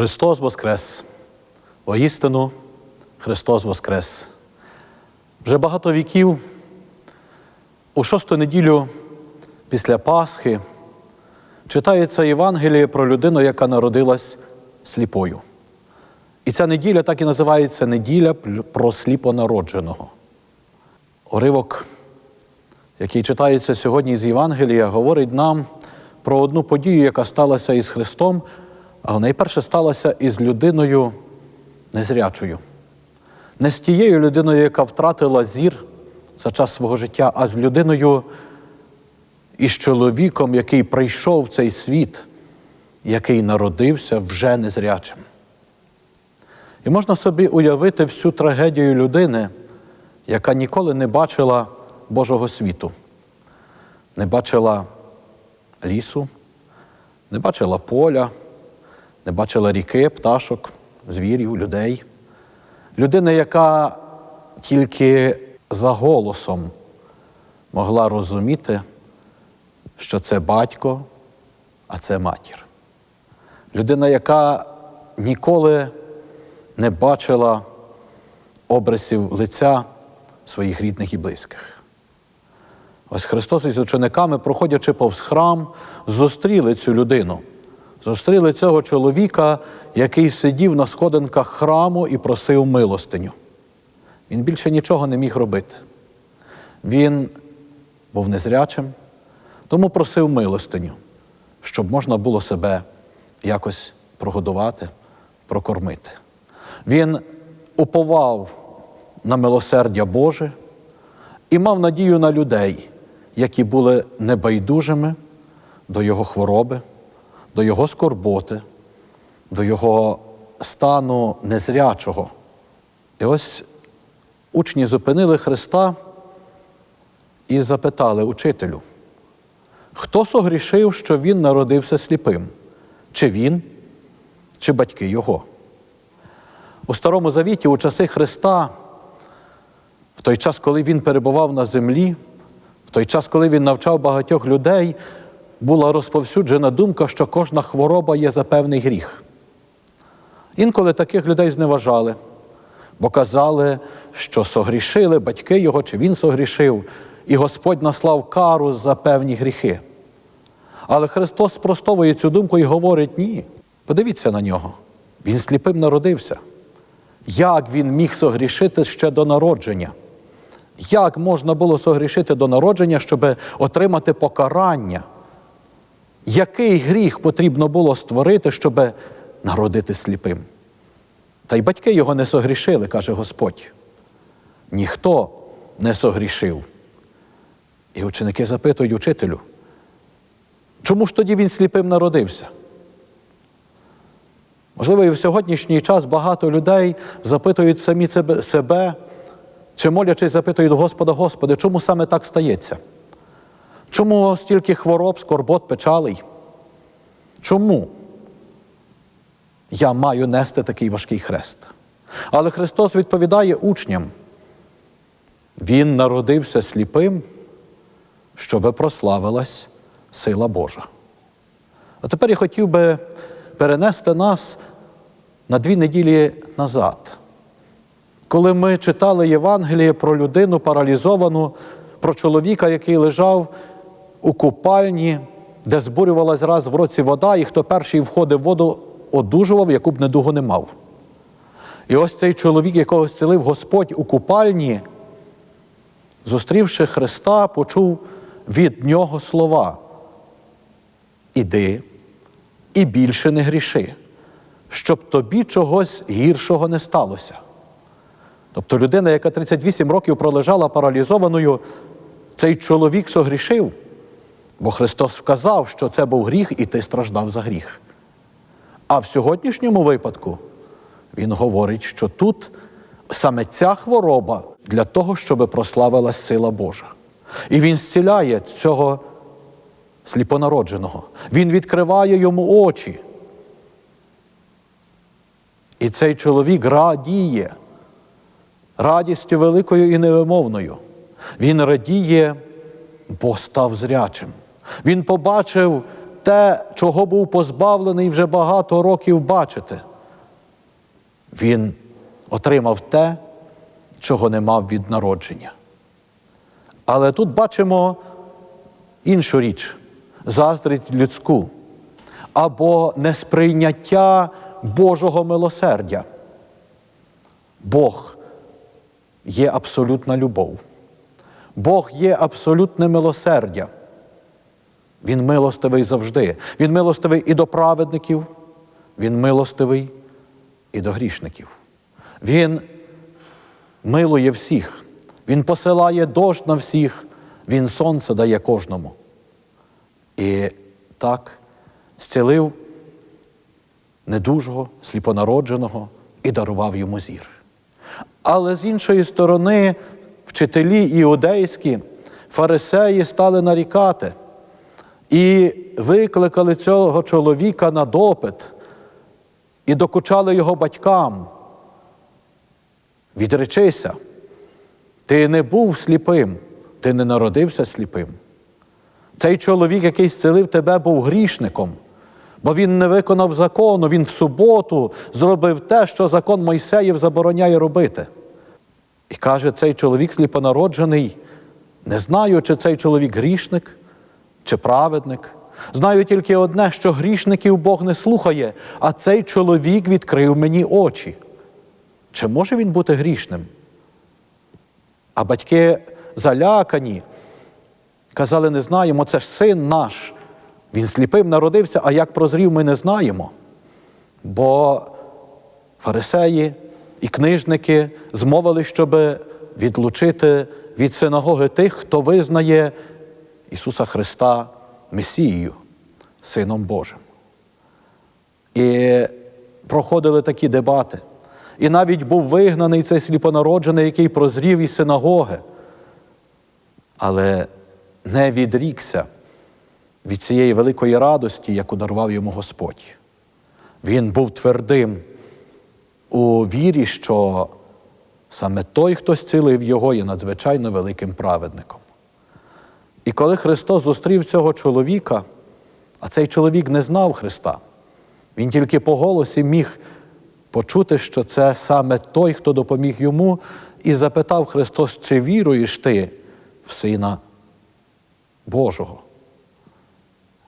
Христос Воскрес! Воістину Христос Воскрес! Вже багато віків у шосту неділю після Пасхи читається Євангеліє про людину, яка народилась сліпою. І ця неділя так і називається неділя про сліпонародженого. Уривок, який читається сьогодні з Євангелія, говорить нам про одну подію, яка сталася із Христом, а найперше сталася із людиною незрячою. Не з тією людиною, яка втратила зір за час свого життя, а з людиною із чоловіком, який прийшов в цей світ, який народився вже незрячим. І можна собі уявити всю трагедію людини, яка ніколи не бачила Божого світу, не бачила лісу, не бачила поля, не бачила ріки, пташок, звірів, людей. Людина, яка тільки за голосом могла розуміти, що це батько, а це матір. Людина, яка ніколи не бачила обрисів лиця своїх рідних і близьких. Ось Христос із учениками, проходячи повз храм, зустріли цю людину, зустріли цього чоловіка, який сидів на сходинках храму і просив милостиню. Він більше нічого не міг робити. Він був незрячим, тому просив милостиню, щоб можна було себе якось прогодувати, прокормити. Він уповав на милосердя Боже і мав надію на людей, які були небайдужими до його хвороби, до його скорботи, до його стану незрячого. І ось учні зупинили Христа і запитали учителю, хто согрішив, що він народився сліпим? Чи він, чи батьки його? У Старому Завіті, у часи Христа, в той час, коли Він перебував на землі, в той час, коли Він навчав багатьох людей, була розповсюджена думка, що кожна хвороба є за певний гріх. Інколи таких людей зневажали, бо казали, що согрішили батьки його, чи він согрішив, і Господь наслав кару за певні гріхи. Але Христос спростовує цю думку і говорить: ні, подивіться на нього. Він сліпим народився. Як він міг согрішити ще до народження? Як можна було согрішити до народження, щоб отримати покарання? Який гріх потрібно було створити, щоб народити сліпим? Та й батьки його не согрішили, каже Господь. Ніхто не согрішив. І ученики запитують учителю, чому ж тоді він сліпим народився? Можливо, і в сьогоднішній час багато людей запитують самі себе, чи молячись, запитують Господа, Господи, чому саме так стається? Чому стільки хвороб, скорбот, печалей? Чому я маю нести такий важкий хрест? Але Христос відповідає учням, Він народився сліпим, щоби прославилась сила Божа. А тепер я хотів би перенести нас на дві неділі назад, коли ми читали Євангеліє про людину паралізовану, про чоловіка, який лежав у купальні, де збурювалась раз в році вода, і хто перший входив в воду, одужував, яку б недугу не мав. І ось цей чоловік, якого зцілив Господь у купальні, зустрівши Христа, почув від нього слова. Іди і більше не гріши, щоб тобі чогось гіршого не сталося. Тобто людина, яка 38 років пролежала паралізованою, цей чоловік согрішив, бо Христос вказав, що це був гріх, і ти страждав за гріх. А в сьогоднішньому випадку Він говорить, що тут саме ця хвороба для того, щоб прославилась сила Божа. І Він зціляє цього сліпонародженого. Він відкриває йому очі. І цей чоловік радіє радістю великою і невимовною. Він радіє, бо став зрячим. Він побачив те, чого був позбавлений вже багато років бачити. він отримав те, чого не мав від народження. Але тут бачимо іншу річ заздрість людську або несприйняття Божого милосердя. Бог є абсолютна любов. Бог є абсолютне милосердя. Він милостивий завжди. Він милостивий і до праведників, він милостивий і до грішників. Він милує всіх, Він посилає дощ на всіх, Він сонце дає кожному. І так зцілив недужого, сліпонародженого і дарував йому зір. Але з іншої сторони, вчителі іудейські, фарисеї стали нарікати і викликали цього чоловіка на допит і докучали його батькам. Відречися, ти не був сліпим, ти не народився сліпим. Цей чоловік, який зцілив тебе, був грішником, бо він не виконав закону, він в суботу зробив те, що закон Мойсеїв забороняє робити. І каже, цей чоловік сліпонароджений, не знаю, чи цей чоловік грішник, чи праведник. Знаю тільки одне, що грішників Бог не слухає, а цей чоловік відкрив мені очі. Чи може він бути грішним? А батьки залякані, казали, не знаємо, це ж син наш. Він сліпим народився, а як прозрів, ми не знаємо. Бо фарисеї і книжники змовили, щоб відлучити від синагоги тих, хто визнає Ісуса Христа Месією, Сином Божим. І проходили такі дебати. І навіть був вигнаний цей сліпонароджений, який прозрів із синагоги, але не відрікся від цієї великої радості, яку дарував йому Господь. Він був твердим у вірі, що саме той, хто зцілив його, є надзвичайно великим праведником. І коли Христос зустрів цього чоловіка, а цей чоловік не знав Христа, він тільки по голосі міг почути, що це саме той, хто допоміг йому, і запитав Христос, чи віруєш ти в Сина Божого?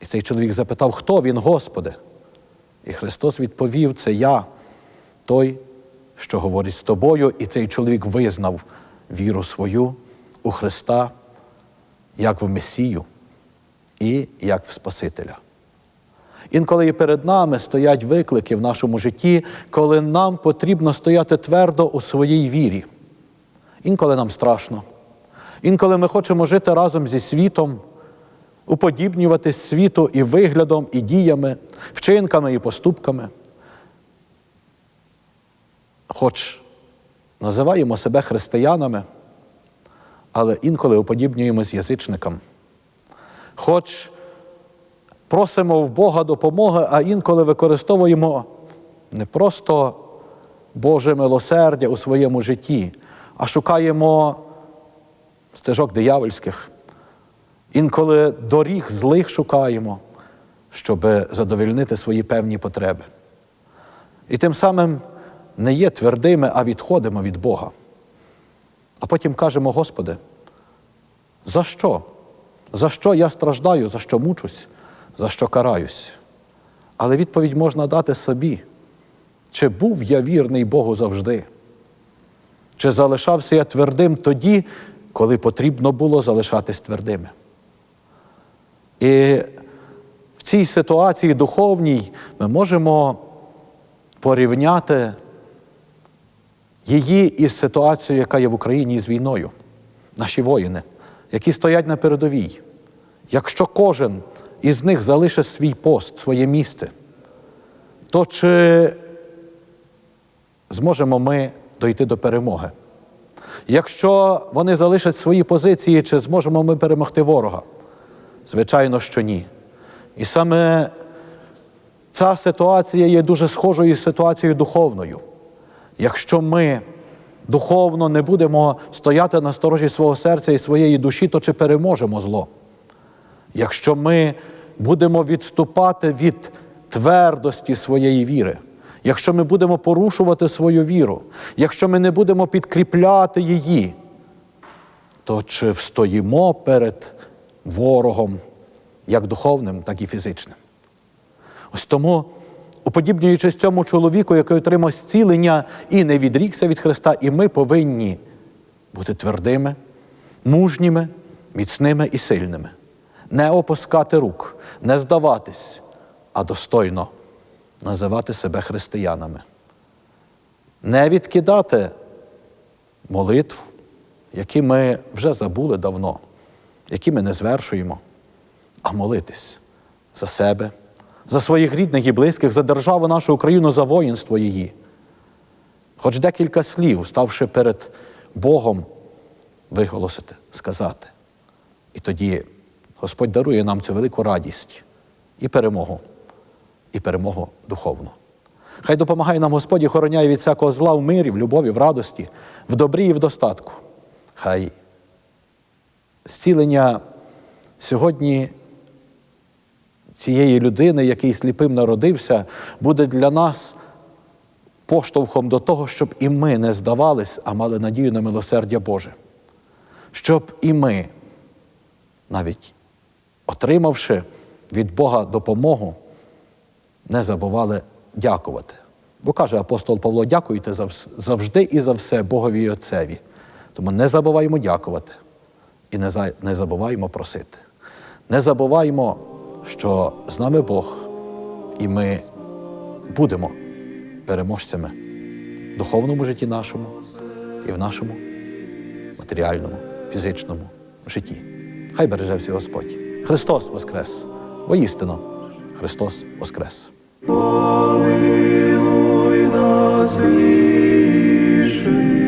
І цей чоловік запитав, хто він, Господи? І Христос відповів: це я, той, що говорить з тобою, і цей чоловік визнав віру свою у Христа як в Месію і як в Спасителя. Інколи і перед нами стоять виклики в нашому житті, коли нам потрібно стояти твердо у своїй вірі. Інколи нам страшно. Інколи ми хочемо жити разом зі світом, уподібнюватись світу і виглядом, і діями, вчинками і поступками. Хоч називаємо себе християнами, але інколи уподібнюємось язичникам. Хоч просимо в Бога допомоги, а інколи використовуємо не просто Боже милосердя у своєму житті, а шукаємо стежок диявольських. Інколи доріг злих шукаємо, щоб задовольнити свої певні потреби. І тим самим не є твердими, а відходимо від Бога. А потім кажемо, Господи, за що? За що я страждаю, за що мучусь, за що караюсь? Але відповідь можна дати собі, чи був я вірний Богу завжди? Чи залишався я твердим тоді, коли потрібно було залишатись твердими? І в цій ситуації духовній ми можемо порівняти її із ситуацією, яка є в Україні з війною, наші воїни, які стоять на передовій. Якщо кожен із них залишить свій пост, своє місце, то чи зможемо ми дойти до перемоги? Якщо вони залишать свої позиції, чи зможемо ми перемогти ворога? Звичайно, що ні. І саме ця ситуація є дуже схожою з ситуацією духовною. Якщо ми духовно не будемо стояти на сторожі свого серця і своєї душі, то чи переможемо зло? Якщо ми будемо відступати від твердості своєї віри, якщо ми будемо порушувати свою віру, якщо ми не будемо підкріпляти її, то чи встоїмо перед ворогом, як духовним, так і фізичним? Ось тому, уподібнюючись цьому чоловіку, який отримав зцілення і не відрікся від Христа, і ми повинні бути твердими, мужніми, міцними і сильними, не опускати рук, не здаватись, а достойно називати себе християнами, не відкидати молитв, які ми вже забули давно, які ми не звершуємо, а молитись за себе, за своїх рідних і близьких, за державу нашу Україну, за воїнство її. Хоч декілька слів, ставши перед Богом, виголосити, сказати. І тоді Господь дарує нам цю велику радість і перемогу, і перемогу духовну. Хай допомагає нам Господь і охороняє від всякого зла в мирі, в любові, в радості, в добрі і в достатку. Хай зцілення сьогодні цієї людини, який сліпим народився, буде для нас поштовхом до того, щоб і ми не здавались, а мали надію на милосердя Боже. Щоб і ми, навіть отримавши від Бога допомогу, не забували дякувати. Бо каже апостол Павло, дякуйте завжди і за все Богові і Отцеві. Тому не забуваємо дякувати і не за- не забуваємо просити. Не забуваємо, що з нами Бог, і ми будемо переможцями в духовному житті нашому і в нашому матеріальному, фізичному житті. Хай береже всі Господь. Христос Воскрес! Воістину, Христос Воскрес! Помилуй нас, віши.